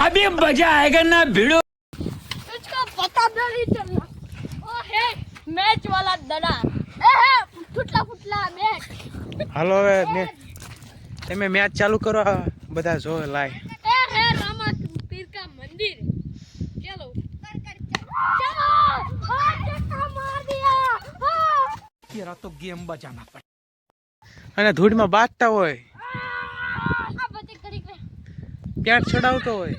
अभी मजा आएगा ना भिड़ो इसका पता नहीं चलना ओ है मैच वाला दड़ा ए है फुटला फुटला मैच હાલો હવે મે તમે મેચ ચાલુ કરો આ બધા જો લાય ए है रामा पीर का मंदिर चलो चलो हाँ, धक्का मार दिया हाँ। तेरा तो गेम बजाना पड़ेगा અને ધૂળમાં બાજતા હોય આ બધી કરી કે ક્યાંક ચડાવતો હોય.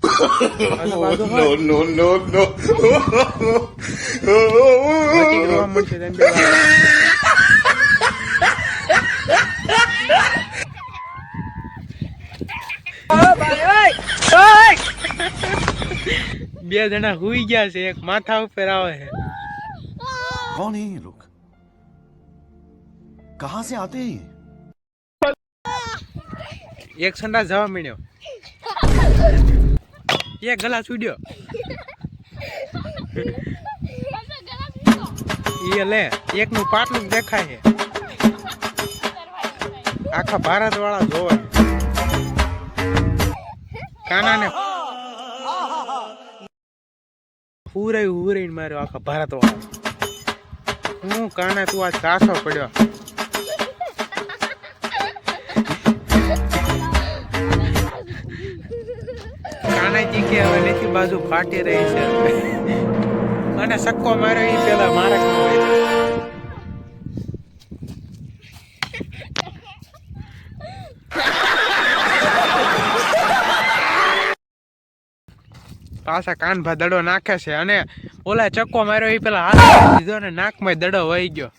બે જણા હુઈ ગયા છે એક માથા ઉપર આવે છે. કોણ હે લોક સે આતે એક સંડા જવા મળ્યો એક ગલા છૂડ્યો એ લે એકનું પાટલું દેખાય છે. આખા ભારત વાળા જોવે. કાનાને હુરાઈ હુરાઈને માર્યો આખા ભારત વાળા હું કાના તું આજ કાસો પડ્યો? બાજુ ફાટી રહી છે. અને સક્કો માર્યો એ પેલા મારા પાછા કાન ભા દડો નાખે છે અને ઓલા ચક્કો માર્યો એ પેલા હાથ દીધો ને નાકમાં દડો વહી ગયો.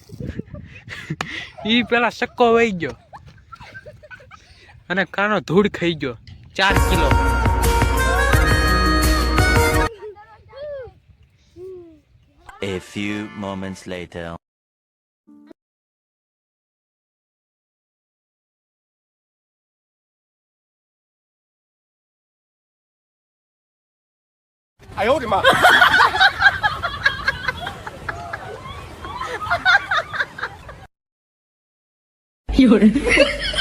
એ પેલા સક્કો વહી ગયો. અને કાનો ધૂળ ખાઈ ગયો. ચાર kilo. A few moments later. I owed him up. You're.